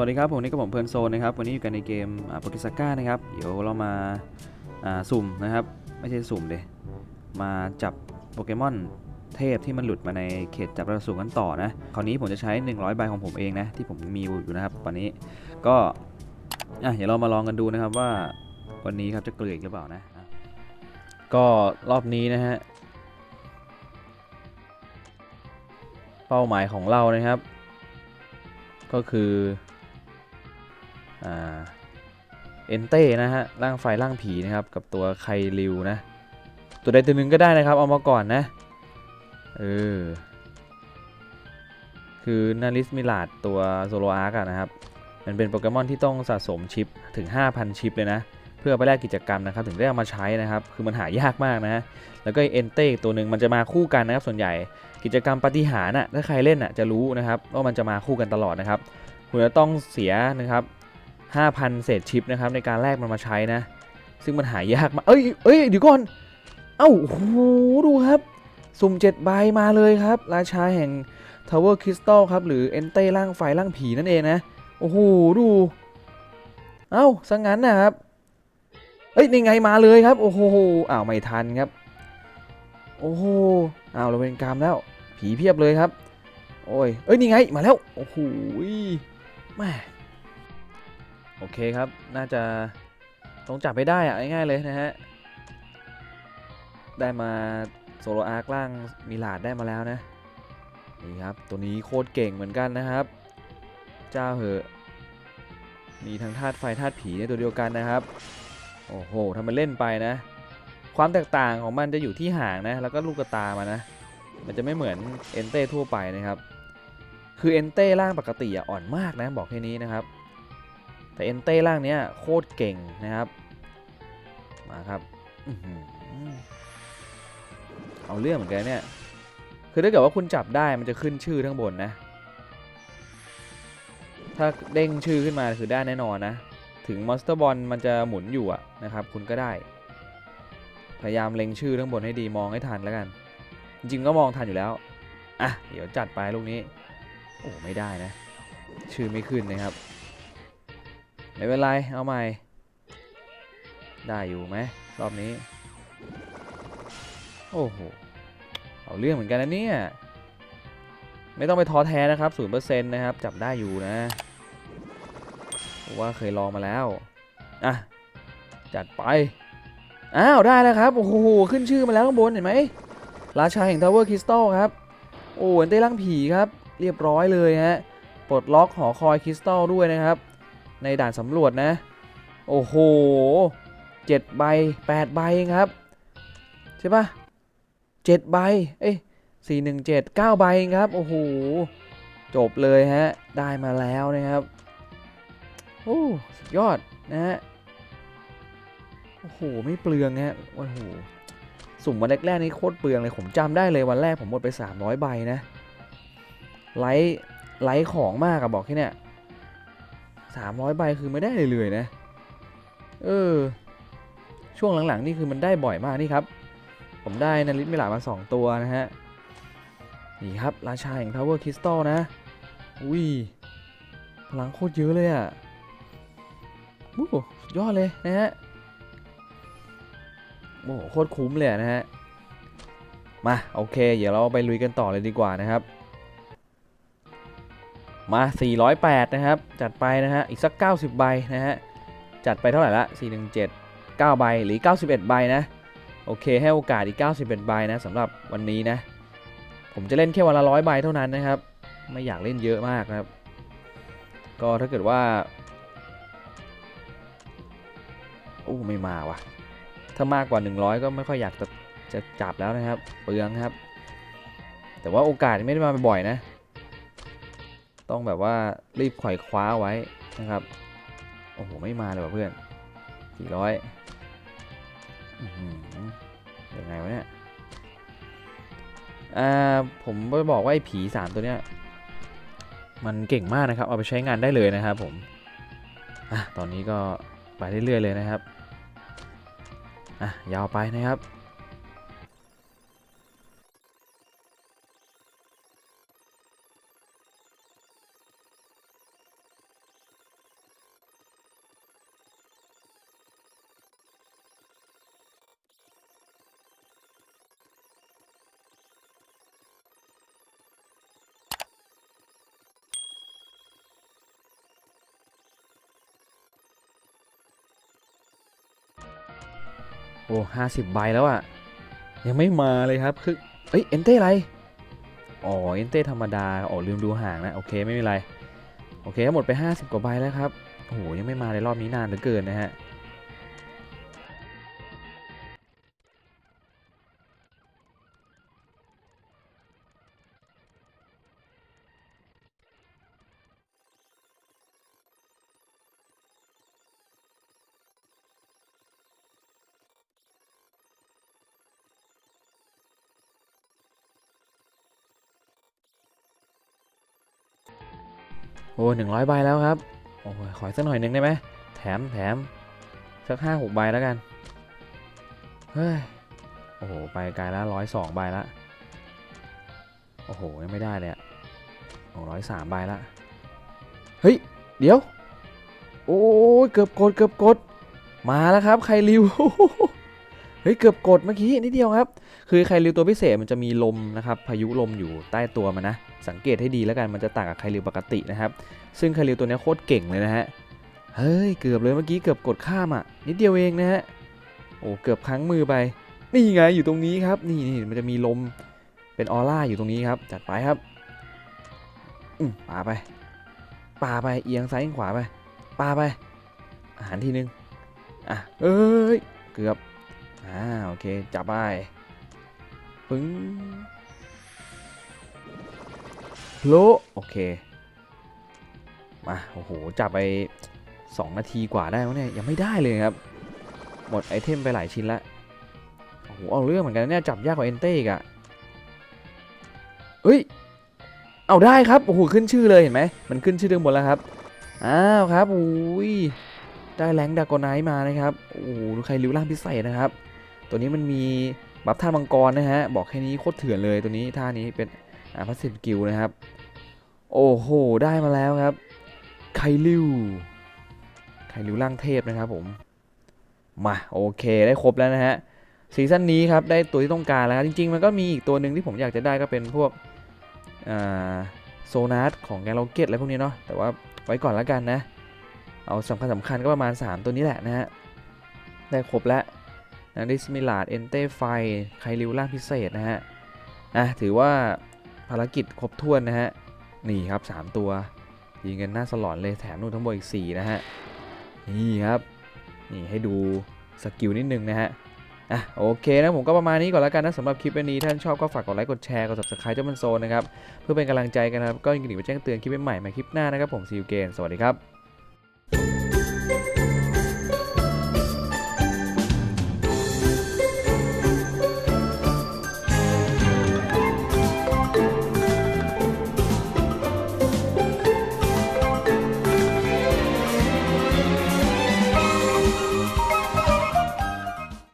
วัสดีครับผมนี่ก็ผมเพลินโซนนะครับวันนี้อยู่กันในเกมโปเกสก้านะครับเดี๋ยวเรามาอ่าสุ่มนะครับ ไม่ใช่สุ่มเดยมาจับโปเกมอนเทพที่มันหลุดมาในเขตจับระสุกันต่อนะคราวนี้ผมจะใช้ 100 ใบของผมเองนะที่ผมมีอยู่นะครับวันนี้ก็อะเดี๋ยวเรามาลองกันดูนะครับว่าวันนี้ครับจะเกลืออีกหรือเปล่านะก็รอบนี้นะฮะเป้าหมายของเรานะครับ ก็คือ เอนเต้นะฮะร่างไฟร่างผีนะครับกับตัวไคริวนะ ตัวใดตัวหนึ่งก็ได้นะครับเอามาก่อนนะเออคือนาริสมิลาดตัวโซโลอาร์กนะครับมันเป็นโปเกมอนที่ต้องสะสมชิปถึง 5,000 ชิปเลยนะ เพื่อไปแลกกิจกรรมนะครับ ถึงได้เอามาใช้นะครับ คือมันหายากมากนะแล้วก็เอนเต้ตัวหนึ่งมันจะมาคู่กันนะครับ ส่วนใหญ่กิจกรรมปฏิหาริย์น่ะถ้าใครเล่นน่ะจะรู้นะครับว่ามันจะมาคู่กันตลอดนะครับ คุณจะต้องเสียนะครับ 5,000 เศษชิปนะครับในการแลกมันมาใช้นะ ซึ่งมันหายากมาเอ้ยเอ้ยเดี๋ยวก่อน เอ้าโอ้โหดูครับ สุ่ม7ใบมาเลยครับ ราชาแห่ง Tower Crystal ครับ หรือเอนเต้ร่างไฟร่างผีนั่นเองนะ โอ้โห ดู เอ้าสังงั้นนะครับ เอ้ยนี่ไงมาเลยครับ โอ้โหอ้าวไม่ทันครับ โอ้โหอ้าวเราเป็นกรรมแล้ว ผีเพียบเลยครับ โอ้ย เอ้ยนี่ไงมาแล้ว โอ้โหแม่ โอเคครับ น่าจะต้องจับไปได้อะง่ายๆเลยนะฮะ ได้มาโซโลอาร์คล่างมิลาดได้มาแล้วนะ นี่ครับ ตัวนี้โคตรเก่งเหมือนกันนะครับ เจ้าเหอะ มีทั้งธาตุไฟธาตุผีในตัวเดียวกันนะครับ โอ้โหทำมันเล่นไปนะ ความแตกต่างของมันจะอยู่ที่หางนะ แล้วก็ลูกตามานะ มันจะไม่เหมือนเอนเต้ทั่วไปนะครับ คือเอนเต้ร่างปกติอะอ่อนมากนะบอกแค่นี้นะครับ แต่เอนเต้ร่างเนี้ยโคตรเก่งนะครับ มาครับเอาเรื่องเหมือนกันเนี่ย คือถ้าเกิดว่าคุณจับได้มันจะขึ้นชื่อทั้งบนนะ ถ้าเด้งชื่อขึ้นมาคือได้แน่นอนนะ ถึงมอนสเตอร์บอลมันจะหมุนอยู่อะนะครับ คุณก็ได้ พยายามเล็งชื่อทั้งบนให้ดีมองให้ทันแล้วกัน จริงก็มองทันอยู่แล้ว อะ เดี๋ยวจัดไปลูกนี้ โอ้ไม่ได้นะ ชื่อไม่ขึ้นนะครับ ไม่เป็นไรเอาใหม่ ได้อยู่ไหมรอบนี้ โอ้โห เอาเรื่องเหมือนกันนะเนี่ย ไม่ต้องไปท้อแท้นะครับศูนเปอร์เซ็นต์นะครับ จับได้อยู่นะเพราะว่าเคยลองมาแล้ว อะ จัดไป อ้าว ได้แล้วครับ โอ้โห ขึ้นชื่อมาแล้วข้างบนเห็นไหม ราชาแห่งทาวเวอร์คริสตัลครับ โอ้เอนเต้ร่างผีครับ เรียบร้อยเลยฮะ ปลดล็อกหอคอยคริสตัลด้วยนะครับ ในด่านสำรวจนะ โอ้โหเจ็ดใบแปดใบเองครับ ใช่ปะเจ็ดใบ เอ้ยสี่หนึ่งเจ็ดเก้าใบเองครับ โอ้โห จบเลยฮะ ได้มาแล้วนะครับ โอ้ สุดยอดนะฮะ โอ้โห ไม่เปลืองฮะ โอ้โห สุ่มวันแรกๆนี่โคตรเปลืองเลย ผมจำได้เลยวันแรกผมหมดไป 300 ใบนะ ไลท์ไลท์ของมากอะบอกแค่เนี้ย 300ใบคือไม่ได้เลยเลยนะ เออ ช่วงหลังๆนี่คือมันได้บ่อยมากนี่ครับ ผมได้นาริสมิลามา2ตัวนะฮะ นี่ครับ ราชาแห่งทาวเวอร์คริสตัลนะ อุ้ย พลังโคตรเยอะเลยอะโอ้โหสุดยอดเลยนะฮะ โอ้โหโคตรคุ้มเลยนะฮะ มา โอเค เดี๋ยวเราไปลุยกันต่อเลยดีกว่านะครับ มา 408 นะครับ จัดไปนะฮะ อีกสัก 90 ใบนะฮะ จัดไปเท่าไหร่ละ 417 9 ใบหรือ 91 ใบนะ โอเค ให้โอกาสอีก 91 ใบนะสำหรับวันนี้นะ ผมจะเล่นแค่วันละร้อยใบเท่านั้นนะครับ ไม่อยากเล่นเยอะมากนะครับ ก็ถ้าเกิดว่าโอ้ไม่มาว่ะ ถ้ามากกว่า 100 ก็ไม่ค่อยอยากจะจะจับแล้วนะครับ เปลืองครับ แต่ว่าโอกาสไม่ได้มาบ่อยนะ ต้องแบบว่ารีบไขว่คว้าไว้นะครับ โอ้โห ไม่มาเลยว่ะเพื่อนกี่ร้อยยังไงวะเนี่ย อ่า ผมไปบอกว่าไอ้ผีสามตัวเนี้ย มันเก่งมากนะครับ เอาไปใช้งานได้เลยนะครับผม อะ ตอนนี้ก็ไปเรื่อยๆเลยนะครับ อะ ยาวไปนะครับ โอ้ห้าสิบใบแล้วอะยังไม่มาเลยครับ คือ เอ้ย เอนเต้อะไร อ๋อ เอนเต้ธรรมดา อ๋อ ลืมดูห่างนะ โอเค ไม่มีไร โอเค หมดไป 50 กว่าใบแล้วครับโอ้โหยังไม่มาในรอบนี้นานเหลือเกินนะฮะ อ้หนึ่งร้อยใบแล้วครับ โอ้ยขออีกสักหน่อยหนึ่งได้ไหมแถมแถมสักห้าหกใบแล้วกัน เฮ้ย โอ้โห ไปไกลแล้วร้อยสองใบละ โอ้โห ยังไม่ได้เลยอะโอ้ร้อยสามใบละ เฮ้ย เดี๋ยว โอ้ยเกือบกดเกือบกด มาแล้วครับ ใครริว เฮ้ยเกือบกดเมื่อกี้นิดเดียวครับ คือไคริวตัวพิเศษมันจะมีลมนะครับพายุลมอยู่ใต้ตัวมันนะ สังเกตให้ดีแล้วกันมันจะต่างกับไคริวปกตินะครับ ซึ่งไคริวตัวนี้โคตรเก่งเลยนะฮะ เฮ้ยเกือบเลยเมื่อกี้เกือบกดข้ามอะนิดเดียวเองนะฮะ โอ้เกือบพลั้งมือไป นี่ไงอยู่ตรงนี้ครับ นี่นี่มันจะมีลมเป็นออร่าอยู่ตรงนี้ครับ จัดไปครับ อืมปาไปปาไปเอียงซ้ายเอียงขวาไปปาไปอาหารทีนึงอะเอ้ยเกือบ อ่าโอเคจับไปปึ้งโลโอเคมาโอ้โหจับไป 2 นาทีกว่าได้แล้วเนี่ยยังไม่ได้เลยครับ หมดไอเทมไปหลายชิ้นละโอ้โหเอาเรื่องเหมือนกันเนี่ยจับยากกว่าเอนเต้อีกอะเฮ้ยเอาได้ครับโอ้โหขึ้นชื่อเลยเห็นไหมมันขึ้นชื่อเรื่องบนแล้วครับอ้าวครับอุ้ยได้แรงดากอนไนท์มานะครับโอ้โหใครริ้วร่างพิเศษนะครับ ตัวนี้มันมีบัฟท่ามังกรนะฮะ บอกแค่นี้โคตรเถื่อนเลยตัวนี้ท่านี้เป็นอาพัสสิกิลนะครับ โอ้โห ได้มาแล้วครับ ไคลิว ไคลิวร่างเทพนะครับผม มาโอเคได้ครบแล้วนะฮะซีซั่นนี้ครับได้ตัวที่ต้องการแล้วจริงๆ มันก็มีอีกตัวหนึ่งที่ผมอยากจะได้ก็เป็นพวกโซนัสของแกลโลเกตอะไรพวกนี้เนาะแต่ว่าไว้ก่อนแล้วกันนะ เอาสำคัญสำคัญก็ประมาณ 3 ตัวนี้แหละนะฮะได้ครบแล้ว ลิสมิลาดเอนเต้ไฟไคลิวล่างพิเศษนะฮะ อะ ถือว่าภารกิจครบถ้วนนะฮะ นี่ครับ 3 ตัว ยิงกันหน้าสลอนเลยแถมนู่นทั้งหมดอีก 4 นะฮะ นี่ครับ นี่ให้ดูสกิลนิดนึงนะฮะ อะ โอเคนะ ผมก็ประมาณนี้ก่อนแล้วกันนะสำหรับคลิปวันนี้ท่านชอบก็ฝากกดไลค์กดแชร์กด subscribe เจ้ามันโซนนะครับ เพื่อเป็นกำลังใจกันนะครับ ก็ยินดีไปแจ้งเตือนคลิปใหม่ๆมาคลิปหน้านะครับผมซีอูเกนสวัสดีครับ